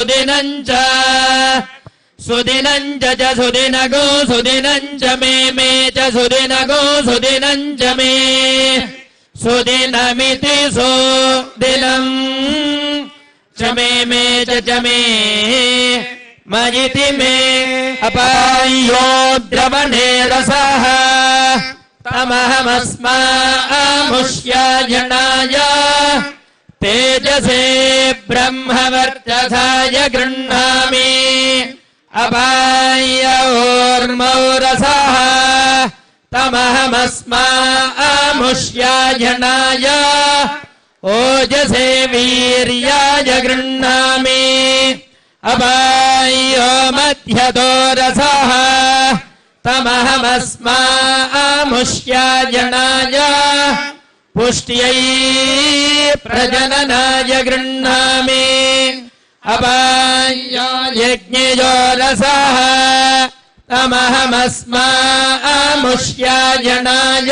सुदिनम् च सुदिनम् च च सुदिनगो सुदिनम् च मे मे च सुदिनगो सुदिनम् च मे। सुदिनमिति सुदिनम् च मे मे च च मे। मयिति मे अपायो द्रवणे रसः तमहमस्मामुष्याजनाय तेजसे ब्रह्मवर्चसाय गृह्णामि। अपाय्योर्मौ रसः तमहमस्मामुष्याजनाय ओजसे वीर्याय गृह्णामि। अपायो मध्यतो रसः तमहमस्मामुष्याजनाय पुष्ट्यै प्रजननाय गृह्णामि। अपायो यज्ञयो रसः। तमहमस्मामुष्याजनाय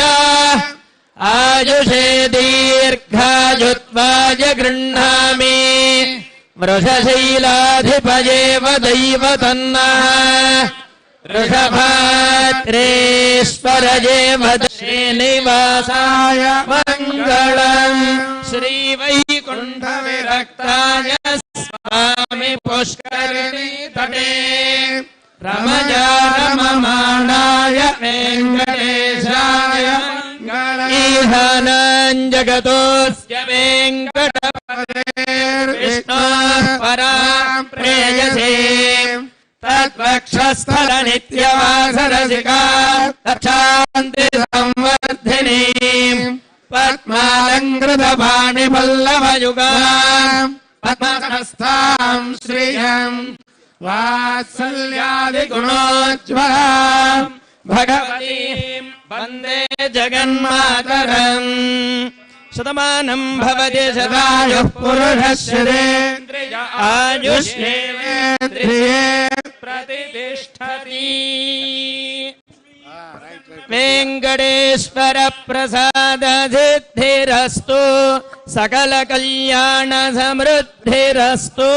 आयुषे दीर्घायुत्वाय गृह्णामि। वृषशैलाधिपयेव दैव तन्नः ऋषभात्रेश्वरजेव श्रीनिवासाय श्रीवैकुण्ठविरक्ताय स्वामि पुष्करिणी तटे। रमजा रममाणाय वेङ्कटेशाय जगतोऽस्य वेङ्कटपदे। विष्णोः पराम् प्रेयसे। नित्यवासरसिका संवर्धिनी। पद्मालङ्कृतपाणिपल्लवयुगा पद्महस्ताम् श्रियम् वात्सल्यादिगुणोज्ज्वला भगवतीम् वंदे जगन्मातरम् शतमानम् भवति शतायुः पुरुषश्रेन्द्रिय आयुष्येवेन्द्रिये प्रतिष्ठति। वेङ्कटेश्वर सकलकल्याणसमृद्धिरस्तु